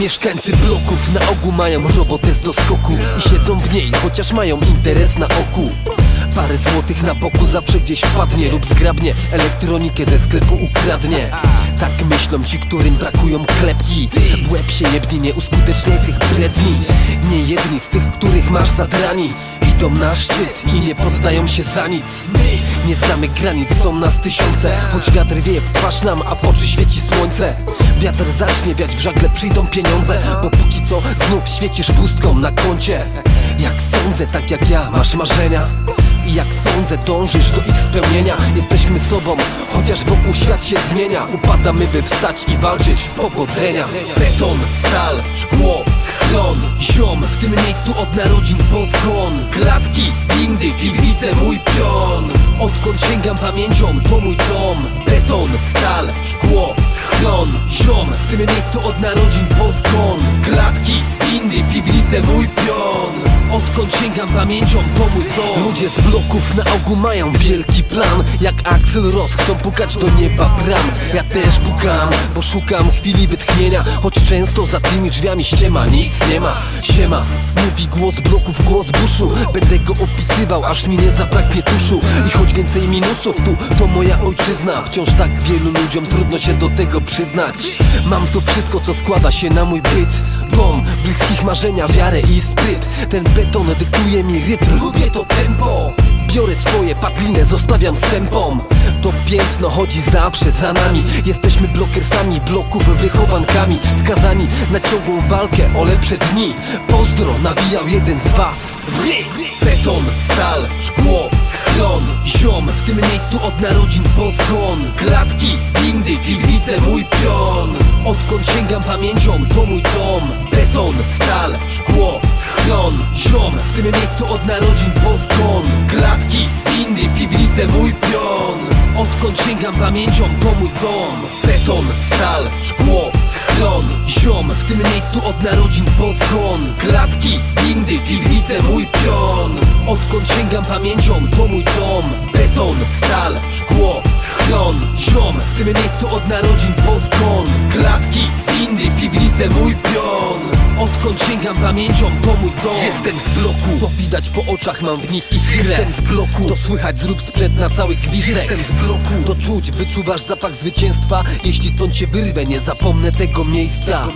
Mieszkańcy bloków na ogół mają robotę z doskoku I siedzą w niej, chociaż mają interes na oku Parę złotych na boku zawsze gdzieś wpadnie Lub zgrabnie. Elektronikę ze sklepu ukradnie. Tak myślą ci, którym brakują klepki. W łeb się jebnie, nie tych bredni. Nie jedni z tych, których masz zadrani. Idą na szczyt i nie poddają się za nic. Nie znamy granic, są nas tysiące. Choć wiatr wieje w twarz nam, a w oczy świeci słońce. Wiatr zacznie wiać, w żagle przyjdą pieniądze. Bo póki co świecisz pustką na koncie. Jak sądzę, tak jak ja, masz marzenia. I jak sądzę, dążysz do ich spełnienia. Jesteśmy sobą, chociaż wokół świat się zmienia. Upadamy, by wstać i walczyć, powodzenia. Beton, stal, szkło, schron Ziom, w tym miejscu od narodzin po zgon Klatki, windy, piwnice, mój pion. Odkąd sięgam pamięcią, to mój dom. Beton, stal, szkło, schron Ziom, w tym miejscu od narodzin po zgon Klatki, windy, piwnice, mój pion Odkąd sięgam pamięcią, to. Mój dom Ludzie z bloków na ogół mają wielki plan. Jak Axel Ross chcą pukać do nieba bram. Ja też pukam, bo szukam chwili wytchnienia. Choć często za tymi drzwiami ściema Nic nie ma, siema Mówi głos bloków, głos buszu. Będę go opisywał, aż mi nie zabraknie tuszu. I choć więcej minusów tu, to moja ojczyzna. Wciąż tak wielu ludziom trudno się do tego przyznać. Mam to wszystko, co składa się na mój byt. Dom, bliskich marzenia, wiarę i spryt. Ten beton dyktuje mi rytm, lubię to tempo. Biorę swoje padlinę, zostawiam sępom To piętno chodzi zawsze za nami. Jesteśmy blokersami bloków, wychowankami. Skazani na ciągłą walkę o lepsze dni. Pozdro nawijał jeden z was! Beton, stal, szkło, schron Ziom, w tym miejscu od narodzin po zgon Klatki, windy, piwnice, mój pion. Odkąd sięgam pamięcią, to mój dom. Beton, stal, szkło, schron Ziom, w tym miejscu od narodzin po Klatki, windy, piwnice, mój pion. Odkąd sięgam pamięcią, to mój dom. Beton, stal, szkło, schron Ziom, w tym miejscu od narodzin po Klatki, windy, piwnice, mój pion. Odkąd sięgam pamięcią, to mój dom. Beton, stal, szkło, schron Ziom, w tym miejscu od narodzin po Klatki, windy, piwnice, mój pion Odkąd sięgam pamięcią, to mój dom? Jestem z bloku, to widać po oczach, mam w nich iskrę. Jestem z bloku, to słychać zrób sprzęt na cały gwizdek. Jestem z bloku, to czuć, wyczuwasz zapach zwycięstwa. Jeśli stąd się wyrwę, nie zapomnę tego miejsca